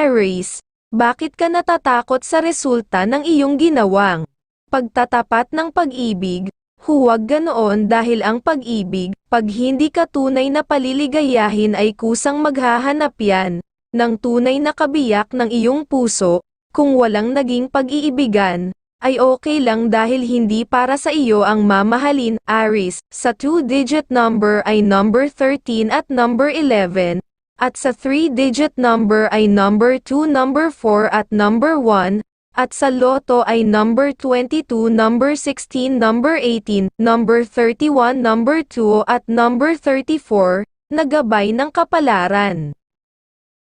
Aries, bakit ka natatakot sa resulta ng iyong ginawang pagtatapat ng pag-ibig? Huwag ganoon dahil ang pag-ibig, pag hindi ka tunay na paliligayahin ay kusang maghahanap yan ng tunay na kabiyak ng iyong puso, kung walang naging pag-iibigan, ay okay lang dahil hindi para sa iyo ang mamahalin, Aries, sa two-digit number ay number 13 at number 11, at sa three-digit number ay number 2, number 4 at number 1, at sa loto ay number 22, number 16, number 18, number 31, number 2 at number 34, nagabay ng kapalaran.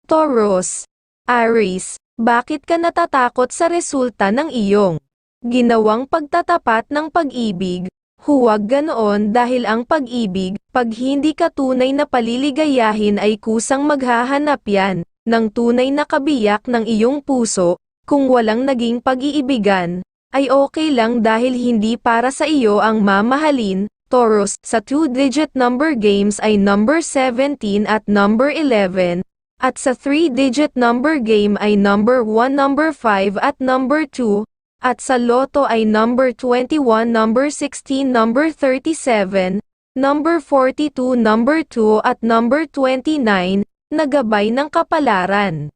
Taurus, Aries, bakit ka natatakot sa resulta ng iyong ginawang pagtatapat ng pag-ibig? Huwag ganoon dahil ang pag-ibig, pag hindi ka tunay na paliligayahin ay kusang maghahanap yan ng tunay na kabiyak ng iyong puso, kung walang naging pag-iibigan, ay okay lang dahil hindi para sa iyo ang mamahalin, Taurus, sa two-digit number games ay number 17 at number 11, at sa three-digit number game ay number 1, number 5 at number 2, at sa loto ay number 21, number 16, number 37, number 42, number 2 at number 29, nagabay ng kapalaran.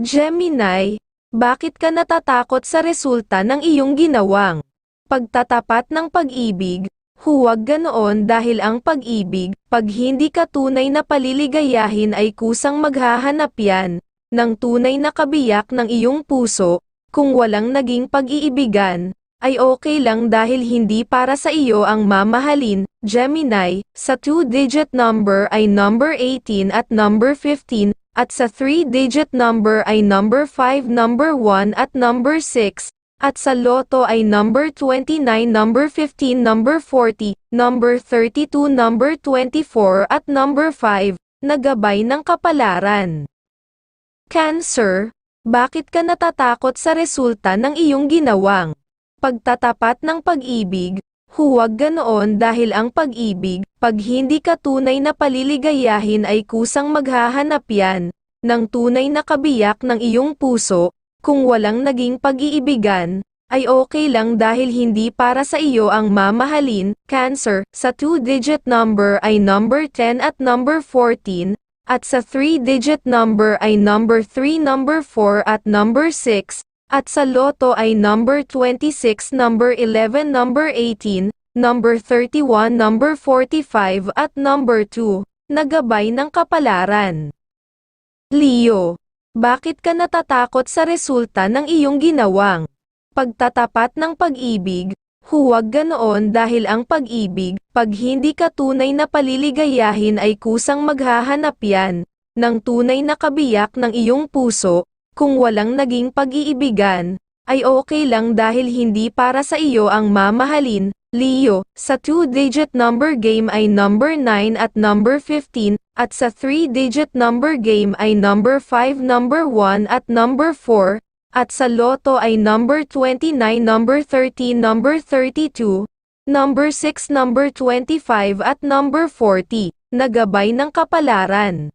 Gemini, bakit ka natatakot sa resulta ng iyong ginawang pagtatapat ng pag-ibig? Huwag ganoon dahil ang pag-ibig, pag hindi ka tunay na paliligayahin ay kusang maghahanap yan ng tunay na kabiyak ng iyong puso, kung walang naging pag-iibigan, ay okay lang dahil hindi para sa iyo ang mamahalin, Gemini, sa two-digit number ay number 18 at number 15, at sa three-digit number ay number 5, number 1 at number 6, at sa loto ay number 29, number 15, number 40, number 32, number 24 at number 5, nagabay ng kapalaran. Cancer, bakit ka natatakot sa resulta ng iyong ginawang pagtatapat ng pag-ibig? Huwag ganoon dahil ang pag-ibig, pag hindi ka tunay na paliligayahin ay kusang maghahanap yan ng tunay na kabiyak ng iyong puso, kung walang naging pag-iibigan, ay okay lang dahil hindi para sa iyo ang mamahalin, Cancer, sa two-digit number ay number 10 at number 14, at sa three-digit number ay number 3, number 4 at number 6, at sa loto ay number 26, number 11, number 18, number 31, number 45 at number 2, nagabay ng kapalaran. Leo, bakit ka natatakot sa resulta ng iyong ginawang pagtatapat ng pag-ibig? Huwag ganoon dahil ang pag-ibig, pag hindi ka tunay na paliligayahin ay kusang maghahanap yan ng tunay na kabiyak ng iyong puso, kung walang naging pag-iibigan, ay okay lang dahil hindi para sa iyo ang mamahalin, Leo, sa two-digit number game ay number 9 at number 15, at sa three-digit number game ay number 5, number 1 at number 4, at sa loto ay number 29, number 13, number 32, number 6, number 25 at number 40, nagabay ng kapalaran.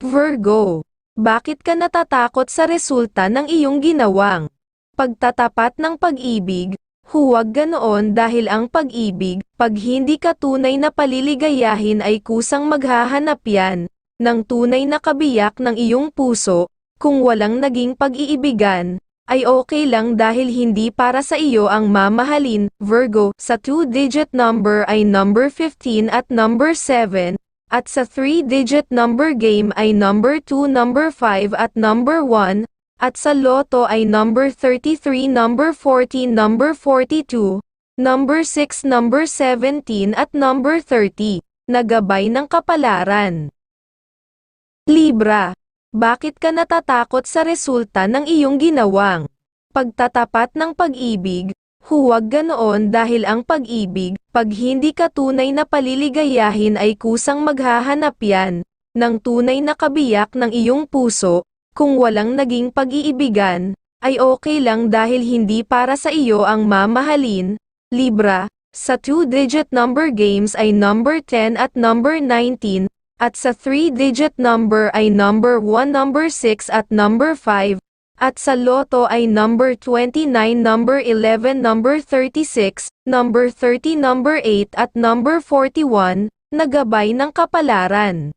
Virgo bakit ka natatakot sa resulta ng iyong ginawang pagtatapat ng pag-ibig? Huwag ganoon dahil ang pag-ibig, pag hindi ka tunay na paliligayahin ay kusang maghahanap yan ng tunay na kabiyak ng iyong puso, kung walang naging pag-iibigan, ay okay lang dahil hindi para sa iyo ang mamahalin, Virgo, sa two-digit number ay number 15 at number 7, at sa three-digit number game ay number 2, number 5 at number 1, at sa loto ay number 33, number 14, number 42, number 6, number 17 at number 30, nagabay ng kapalaran. Libra, bakit ka natatakot sa resulta ng iyong ginawang pagtatapat ng pag-ibig, Huwag ganoon dahil ang pag-ibig, pag hindi ka tunay na paliligayahin ay kusang maghahanap yan ng tunay na kabiyak ng iyong puso, kung walang naging pag-iibigan, ay okay lang dahil hindi para sa iyo ang mamahalin, Libra, sa two-digit number games ay number 10 at number 19, at sa 3-digit number ay number 1, number 6 at number 5, at sa loto ay number 29, number 11, number 36, number 30, number 8 at number 41, nagabay ng kapalaran.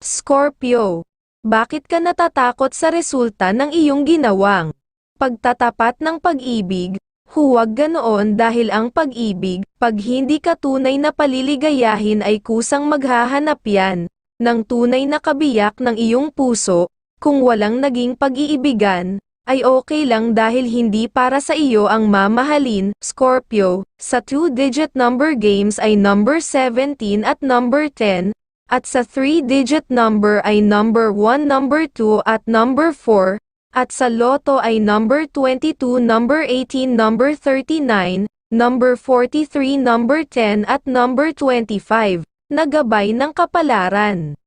Scorpio, bakit ka natatakot sa resulta ng iyong ginawang pagtatapat ng pag-ibig? Huwag ganoon dahil ang pag-ibig, pag hindi ka tunay na paliligayahin ay kusang maghahanap yan ng tunay na kabiyak ng iyong puso, kung walang naging pag-iibigan, ay okay lang dahil hindi para sa iyo ang mamahalin, Scorpio, sa two-digit number games ay number 17 at number 10, at sa three-digit number ay number 1, number 2 at number 4, at sa loto ay number 22, number 18, number 39, number 43, number 10 at number 25, nagabay ng kapalaran.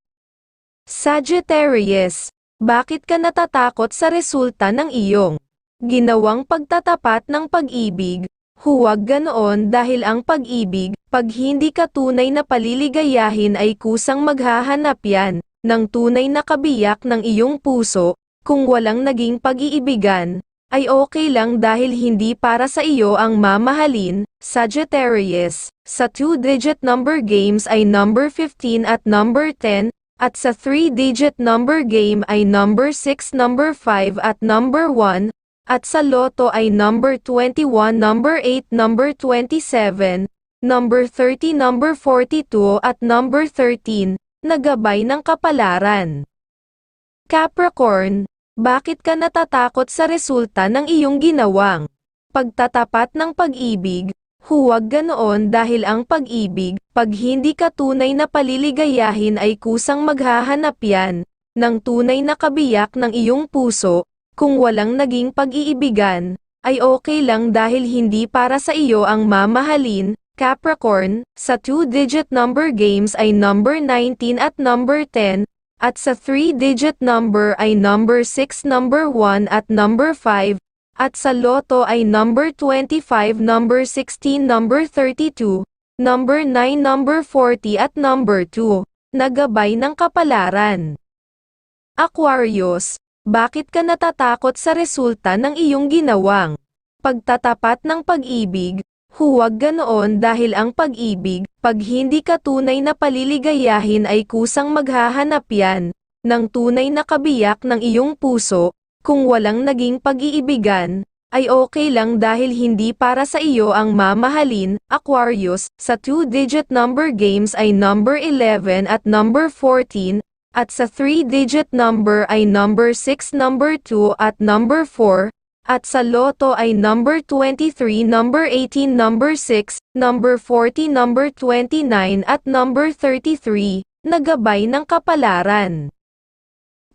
Sagittarius, bakit ka natatakot sa resulta ng iyong ginawang pagtatapat ng pag-ibig? Huwag ganoon dahil ang pag-ibig, pag hindi ka tunay na paliligayahin ay kusang maghahanap yan ng tunay na kabiyak ng iyong puso, kung walang naging pag-iibigan, ay okay lang dahil hindi para sa iyo ang mamahalin, Sagittarius. Sa two-digit number games ay number 15 at number 10, at sa three-digit number game ay number 6, number 5 at number 1, at sa loto ay number 21, number 8, number 27, number 30, number 42 at number 13, nagabay ng kapalaran. Capricorn, bakit ka natatakot sa resulta ng iyong ginawang pagtatapat ng pag-ibig? Huwag ganoon dahil ang pag-ibig, pag hindi ka tunay na paliligayahin ay kusang maghahanap yan ng tunay na kabiyak ng iyong puso, kung walang naging pag-iibigan, ay okay lang dahil hindi para sa iyo ang mamahalin, Capricorn, sa two-digit number games ay number 19 at number 10, at sa 3-digit number ay number 6, number 1 at number 5, at sa loto ay number 25, number 16, number 32, number 9, number 40 at number 2, nagabay ng kapalaran. Aquarius, bakit ka natatakot sa resulta ng iyong ginawang pagtatapat ng pag-ibig, Huwag ganoon dahil ang pag-ibig, pag hindi ka tunay na paliligayahin ay kusang maghahanap yan ng tunay na kabiyak ng iyong puso, kung walang naging pag-iibigan, ay okay lang dahil hindi para sa iyo ang mamahalin, Aquarius, sa two-digit number games ay number 11 at number 14, at sa three-digit number ay number 6, number 2 at number 4, at sa loto ay number 23, number 18, number 6, number 40, number 29 at number 33, nagabay ng kapalaran.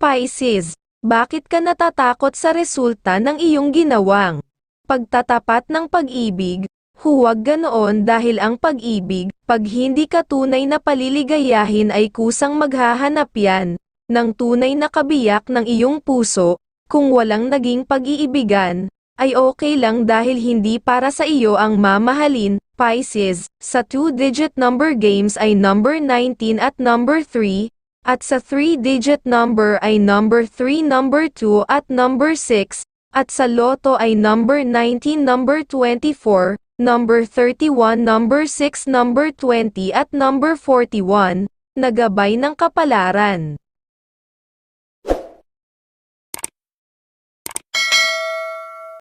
Pisces, bakit ka natatakot sa resulta ng iyong ginawang pagtatapat ng pag-ibig? Huwag ganoon dahil ang pag-ibig, pag hindi ka tunay na paliligayahin ay kusang maghahanap yan ng tunay na kabiyak ng iyong puso, kung walang naging pag-iibigan, ay okay lang dahil hindi para sa iyo ang mamahalin, Pisces, sa two-digit number games ay number 19 at number 3, at sa three-digit number ay number 3, number 2 at number 6, at sa loto ay number 19, number 24, number 31, number 6, number 20 at number 41, nagabay ng kapalaran.